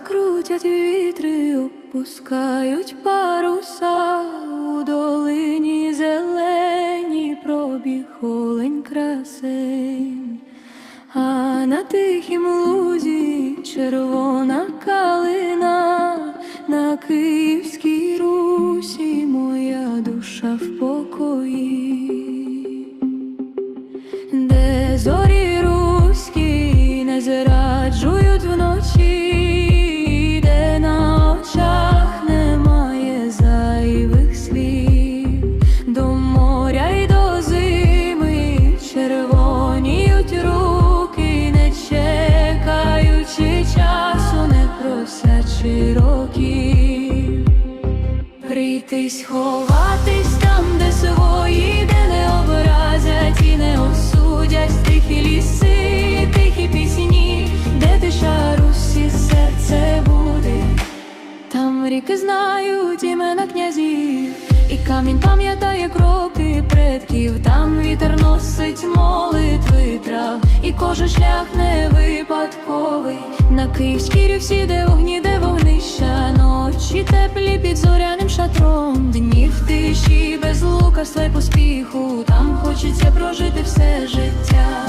крутять вітри, опускають паруса у долині зелені пробіг олень красень, а на тихім лузі червона калина, на Київській Русі моя душа в покої років. Прийтись, ховатись там, де свої, де не образять і не осудять тихі ліси, тихі пісні, де тиша русі серце буде. Там ріки знають імена князів, і камінь пам'ятає кроки предків, там вітер носить молитви трав, і кожен шлях не випадковий. На київській рівсі, де огні, де вогнища, ночі теплі під зоряним шатром, дні в тиші, без лукавства й поспіху, там хочеться прожити все життя.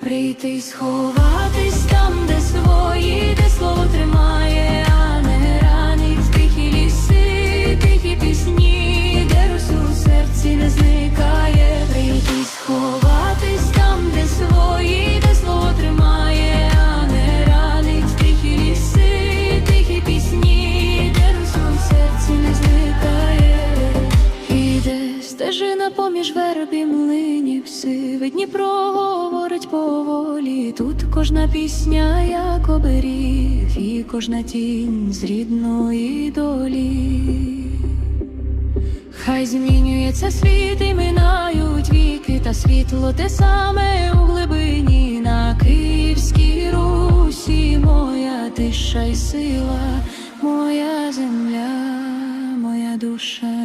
Прийти й сховатись там, де свої, де слово тримає, поміж вербі млинів сивий Дніпро говорить поволі. Тут кожна пісня, як оберіг, і кожна тінь з рідної долі. Хай змінюється світ і минають віки, та світло те саме у глибині на Київській Русі, моя тиша й сила, моя земля, моя душа.